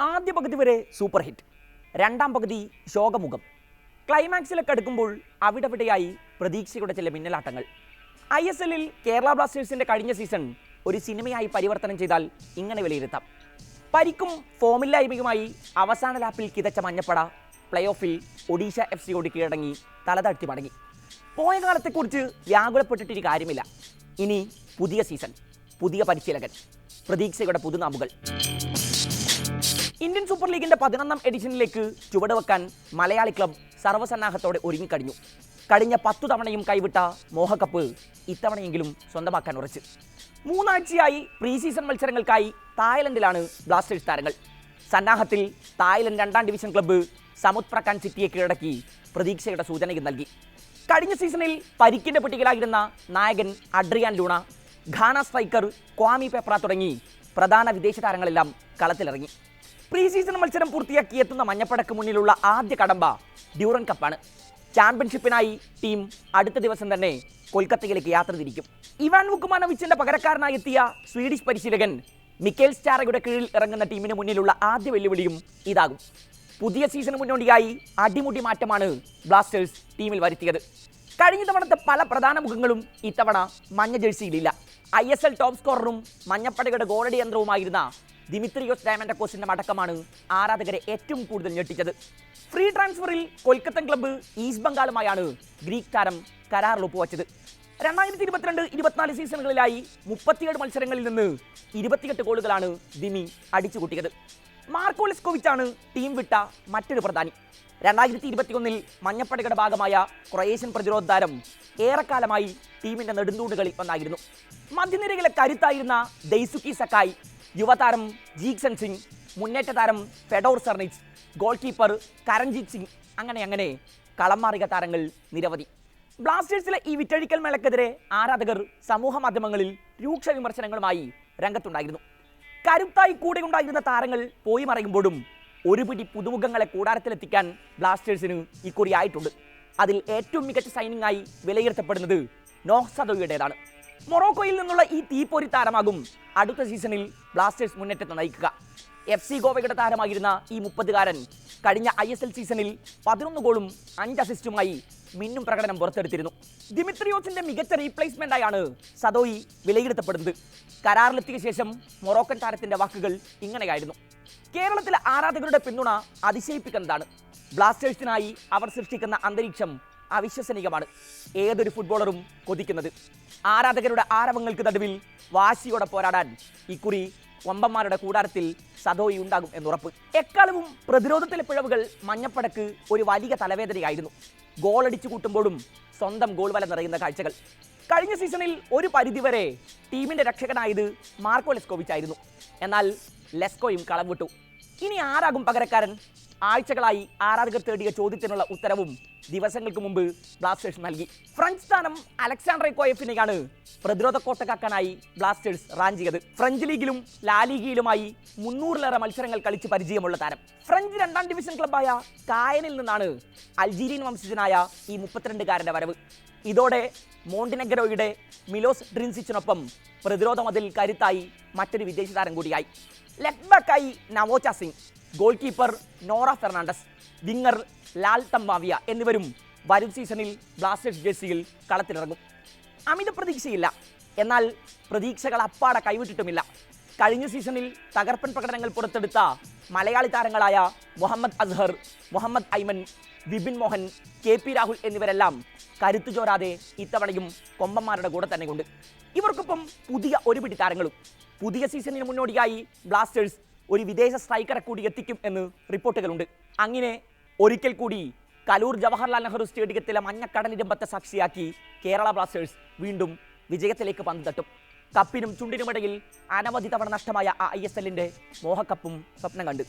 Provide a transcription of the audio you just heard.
ആദ്യ പകുതി വരെ സൂപ്പർ ഹിറ്റ്. രണ്ടാം പകുതി ശോകമുഖം. ക്ലൈമാക്സിലൊക്കെ അടുക്കുമ്പോൾ അവിടെവിടെയായി പ്രതീക്ഷയുടെ ചില മിന്നലാട്ടങ്ങൾ. ഐ എസ് എല്ലിൽ കേരള ബ്ലാസ്റ്റേഴ്സിന്റെ കഴിഞ്ഞ സീസൺ ഒരു സിനിമയായി പരിവർത്തനം ചെയ്താൽ ഇങ്ങനെ വിലയിരുത്താം. പരിക്കും ഫോമില്ലായ്മയുമായി അവസാന ലാപ്പിൽ കിതച്ച മഞ്ഞപ്പട പ്ലേ ഓഫിൽ ഒഡീഷ എഫ് സിയോട് കീഴടങ്ങി തലതാഴ്ത്തി മടങ്ങി. പോയ കാലത്തെക്കുറിച്ച് വ്യാകുലപ്പെട്ടിട്ടൊരു കാര്യമില്ല. ഇനി പുതിയ സീസൺ പുതിയ പരിശീലകൻ പ്രതീക്ഷയുടെ പുതുനാമുകൾ. ഇന്ത്യൻ സൂപ്പർ ലീഗിന്റെ പതിനൊന്നാം എഡിഷനിലേക്ക് ചുവടുവെക്കാൻ മലയാളി ക്ലബ് സർവസന്നാഹത്തോടെ ഒരുങ്ങിക്കഴിഞ്ഞു. കഴിഞ്ഞ പത്തു തവണയും കൈവിട്ട മോഹക്കപ്പ് ഇത്തവണയെങ്കിലും സ്വന്തമാക്കാൻ ഉറച്ച്. മൂന്നാഴ്ചയായി പ്രീ സീസൺ മത്സരങ്ങൾക്കായി തായ്ലൻഡിലാണ് ബ്ലാസ്റ്റേഴ്സ് താരങ്ങൾ. സന്നാഹത്തിൽ തായ്ലൻഡ് രണ്ടാം ഡിവിഷൻ ക്ലബ്ബ് സമുദ് പ്രക്കാൻ സിറ്റിയെ കീഴടക്കി പ്രതീക്ഷയുടെ സൂചനയും നൽകി. കഴിഞ്ഞ സീസണിൽ പരിക്കിന്റെ പട്ടികയിലായിരുന്ന നായകൻ Adrian Luna Ghana striker Kwame Peprah തുടങ്ങി പ്രധാന വിദേശ താരങ്ങളെല്ലാം കളത്തിലിറങ്ങി. പ്രീ സീസൺ മത്സരം പൂർത്തിയാക്കി എത്തുന്ന മഞ്ഞപ്പടക്ക് മുന്നിലുള്ള ആദ്യ കടമ്പ ഡ്യൂറൻ കപ്പാണ്. ചാമ്പ്യൻഷിപ്പിനായി ടീം അടുത്ത ദിവസം തന്നെ കൊൽക്കത്തയിലേക്ക് യാത്ര തിരിക്കും. ഇവാൻ വുക്കുമാനോവിച്ചിന്റെ പകരക്കാരനായി എത്തിയ സ്വീഡിഷ് പരിശീലകൻ മിക്കേൽ സ്റ്റാറയുടെ കീഴിൽ ഇറങ്ങുന്ന ടീമിന് മുന്നിലുള്ള ആദ്യ വെല്ലുവിളിയും ഇതാകും. പുതിയ സീസണ് മുന്നോടിയായി അടിമുടി മാറ്റമാണ് ബ്ലാസ്റ്റേഴ്സ് ടീമിൽ വരുത്തിയത്. കഴിഞ്ഞ തവണത്തെ പല പ്രധാന മുഖങ്ങളും ഇത്തവണ മഞ്ഞ ജേഴ്സിയിലില്ല ഐ എസ് എൽ ടോപ്പ് സ്കോററും മഞ്ഞപ്പടകയുടെ ഗോളടി യന്ത്രവുമായിരുന്ന ദിമിത്രിയോസ് ഡയമൻഡക്കോസിന്റെ മടക്കമാണ് ആരാധകരെ ഏറ്റവും കൂടുതൽ ഞെട്ടിച്ചത്. ഫ്രീ ട്രാൻസ്ഫറിൽ കൊൽക്കത്തൻ ക്ലബ്ബ് ഈസ്റ്റ് ബംഗാളുമായാണ് ഗ്രീക്ക് താരം കരാറിൽ ഒപ്പുവച്ചത്. രണ്ടായിരത്തി ഇരുപത്തിരണ്ട് ഇരുപത്തിനാല് സീസണുകളിലായി മുപ്പത്തിയേഴ് മത്സരങ്ങളിൽ നിന്ന് ഇരുപത്തിയെട്ട് ഗോളുകളാണ് ദിമി അടിച്ചുകൂട്ടിയത്. മാർക്കോ ലിസ്കോവിച്ചാണ് ടീം വിട്ട മറ്റൊരു പ്രധാനി. രണ്ടായിരത്തി ഇരുപത്തിയൊന്നിൽ മഞ്ഞപ്പടയുടെ ഭാഗമായ ക്രൊയേഷ്യൻ പ്രതിരോധ താരം ഏറെക്കാലമായി ടീമിന്റെ നെടുന്തൂണുകളിൽ ഒന്നായിരുന്നു. മധ്യനിരയിലെ കരുത്തായിരുന്ന ദൈസുക്കി സക്കായ് യുവതാരം ജീക്സൻ സിംഗ് മുന്നേറ്റ താരം Fedor Cernych goalkeeper Karanjit Singh അങ്ങനെ അങ്ങനെ കളം മാറിക താരങ്ങൾ നിരവധി. ബ്ലാസ്റ്റേഴ്സിലെ ഈ വിറ്റഴിക്കൽ മേളക്കെതിരെ ആരാധകർ സമൂഹ മാധ്യമങ്ങളിൽ രൂക്ഷ വിമർശനങ്ങളുമായി രംഗത്തുണ്ടായിരുന്നു. കരുത്തായി കൂടെ ഉണ്ടായിരുന്ന താരങ്ങൾ പോയി മറയുമ്പോഴും ഒരു പിടി പുതുമുഖങ്ങളെ കൂടാരത്തിലെത്തിക്കാൻ ബ്ലാസ്റ്റേഴ്സിന് ഇക്കുറി ആയിട്ടുണ്ട്. അതിൽ ഏറ്റവും മികച്ച സൈനിങ് ആയി വിലയിരുത്തപ്പെടുന്നത് നോഹ് സദോയുടേതാണ് മൊറോക്കോയിൽ നിന്നുള്ള ഈ തീപ്പൊരി താരമാകും അടുത്ത സീസണിൽ ബ്ലാസ്റ്റേഴ്സ് മുന്നേറ്റത്തെ നയിക്കുക. എഫ് സി ഗോവയുടെ താരമായിരുന്ന ഈ മുപ്പതുകാരൻ കഴിഞ്ഞ ഐ എസ് എൽ സീസണിൽ പതിനൊന്ന് ഗോളും അഞ്ച് അസിസ്റ്റുമായി മിന്നും പ്രകടനം പുറത്തെടുത്തിരുന്നു. ദിമിത്രിയോസിന്റെ മികച്ച റീപ്ലേസ്മെന്റ് ആയാണ് സദോയി വിലയിരുത്തപ്പെടുന്നത്. കരാറിലെത്തിയ ശേഷം മൊറോക്കൻ താരത്തിന്റെ വാക്കുകൾ ഇങ്ങനെയായിരുന്നു. കേരളത്തിലെ ആരാധകരുടെ പിന്തുണ അതിശയിപ്പിക്കുന്നതാണ്. ബ്ലാസ്റ്റേഴ്സിനായി അവർ സൃഷ്ടിക്കുന്ന അന്തരീക്ഷം അവിശ്വസനീയമാണ്. ഏതൊരു ഫുട്ബോളറും കൊതിക്കുന്നത്. ആരാധകരുടെ ആരവങ്ങൾക്ക് നടുവിൽ വാശിയോടെ പോരാടാൻ ഇക്കുറി വമ്പന്മാരുടെ കൂടാരത്തിൽ സദോയി ഉണ്ടാകും എന്നുറപ്പ്. എക്കാലവും പ്രതിരോധത്തിലെ പിഴവുകൾ മഞ്ഞപ്പടക്ക് ഒരു വലിയ തലവേദനയായിരുന്നു. ഗോളടിച്ചു കൂട്ടുമ്പോഴും സ്വന്തം ഗോൾ വല നിറയുന്ന കാഴ്ചകൾ. കഴിഞ്ഞ സീസണിൽ ഒരു പരിധിവരെ ടീമിന്റെ രക്ഷകനായത് മാർക്കോ ലെസ്കോവിച്ച് ആയിരുന്നു എന്നാൽ ലെസ്കോയും കളം വിട്ടു. ഇനി ആരാകും പകരക്കാരൻ? ആഴ്ചകളായി ആരാധകർ തേടിയ ചോദ്യത്തിനുള്ള ഉത്തരവും ദിവസങ്ങൾക്ക് മുമ്പ് ബ്ലാസ്റ്റേഴ്സ് നൽകി. ഫ്രഞ്ച് സ്ഥാനം അലക്സാണ്ടർ കോയഫിനെയാണ് പ്രതിരോധ കോട്ടക്കാക്കാനായി ബ്ലാസ്റ്റേഴ്സ് റാഞ്ചിയത്. ഫ്രഞ്ച് ലീഗിലും ലാലീഗയിലുമായി മുന്നൂറിലേറെ മത്സരങ്ങൾ കളിച്ച് പരിചയമുള്ള താരം. ഫ്രഞ്ച് രണ്ടാം ഡിവിഷൻ ക്ലബായ കായനിൽ നിന്നാണ് അൾജീരിയൻ വംശജനായ ഈ മുപ്പത്തിരണ്ടുകാരന്റെ വരവ്. ഇതോടെ മോണ്ടിനെഗ്രോയുടെ മിലോസ് ഡ്രിൻസിച്ചിനൊപ്പം പ്രതിരോധ മതിൽ കരുത്തായി മറ്റൊരു വിദേശ താരം കൂടിയായി. ലെഫ്റ്റ് ബാക്കായി Naocha Singh goalkeeper Nora Fernandes winger Lal തമ്പാവിയ എന്നിവരും വരും സീസണിൽ ബ്ലാസ്റ്റേഴ്സ് ജേഴ്സിയിൽ കളത്തിലിറങ്ങും. അമിത പ്രതീക്ഷയില്ല. എന്നാൽ പ്രതീക്ഷകൾ അപ്പാടെ കൈവിട്ടിട്ടുമില്ല. കഴിഞ്ഞ സീസണിൽ തകർപ്പൻ പ്രകടനങ്ങൾ പുറത്തെടുത്ത മലയാളി താരങ്ങളായ മുഹമ്മദ് അസ്ഹർ മുഹമ്മദ് ഐമൻ വിപിൻ മോഹൻ കെ പി രാഹുൽ എന്നിവരെല്ലാം കരുത്തു ചോരാതെ ഇത്തവണയും കൊമ്പന്മാരുടെ കൂടെ തന്നെയുണ്ട്. ഇവർക്കൊപ്പം പുതിയ ഒരുപിടി താരങ്ങളും പുതിയ സീസണിന് മുന്നോടിയായി ബ്ലാസ്റ്റേഴ്സ് ഒരു വിദേശ സ്ട്രൈക്കറെ കൂടി എത്തിക്കും എന്ന് റിപ്പോർട്ടുകളുണ്ട്. അങ്ങനെ ഒരിക്കൽ കൂടി കലൂർ ജവഹർലാൽ നെഹ്റു സ്റ്റേഡിയത്തിലെ മഞ്ഞക്കടലിരമ്പത്തെ സാക്ഷിയാക്കി കേരള ബ്ലാസ്റ്റേഴ്സ് വീണ്ടും വിജയത്തിലേക്ക് പന്ത് തട്ടും. കപ്പിനും ചുണ്ടിനുമിടയിൽ അനവധി തവണ നഷ്ടമായ ആ ഐ എസ് എല്ലിന്റെ മോഹക്കപ്പും സ്വപ്നം കണ്ടു.